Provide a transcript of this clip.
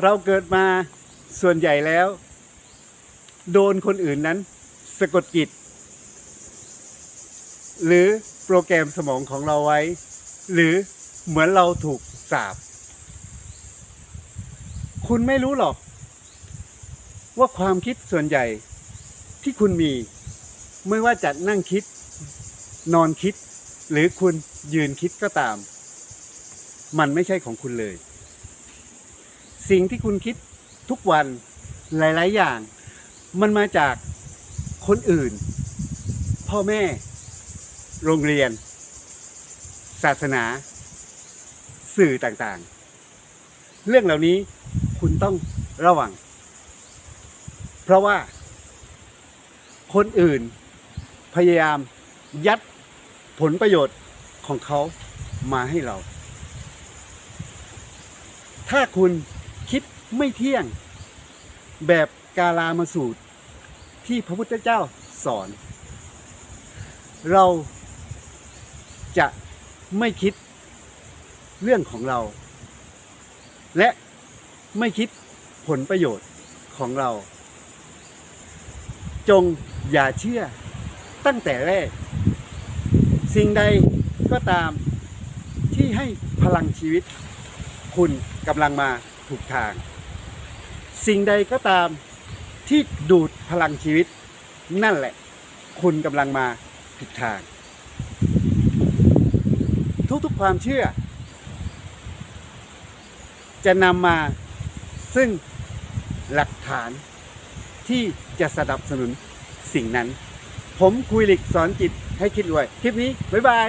เราเกิดมาส่วนใหญ่แล้ว โดนคนอื่นนั้น สะกดจิต หรือโปรแกรมสมองของเราไว้ หรือเหมือนเราถูกสาบ คุณไม่รู้หรอก ว่าความคิดส่วนใหญ่ที่คุณมี ไม่ว่าจะนั่งคิด นอนคิด หรือคุณยืนคิดก็ตาม มันไม่ใช่ของคุณเลย สิ่งที่คุณคิดทุกวันหลาย ๆ อย่าง มันมาจากคนอื่น พ่อแม่ โรงเรียน ศาสนา สื่อต่างๆ เรื่องเหล่านี้คุณต้องระวัง เพราะว่า คนอื่นพยายามยัดผลประโยชน์ของเขามาให้เรา ถ้าคุณ คิดไม่เที่ยง แบบกาลามาสูตร ที่พระพุทธเจ้าสอน เราจะไม่คิดเรื่องของเรา และไม่คิดผลประโยชน์ของเรา จงอย่าเชื่อตั้งแต่แรก สิ่งใดก็ตามที่ให้พลังชีวิต คุณกำลังมา ถูกทาง สิ่งใดก็ตามที่ดูดพลังชีวิต นั่นแหละ คุณกำลังมาผิดทาง ทุกๆความเชื่อ จะนำมาซึ่งหลักฐานที่จะสนับสนุนสิ่งนั้น ผมคุยหลิกสอนจิตให้คิดรวย คลิปนี้ บ๊ายบาย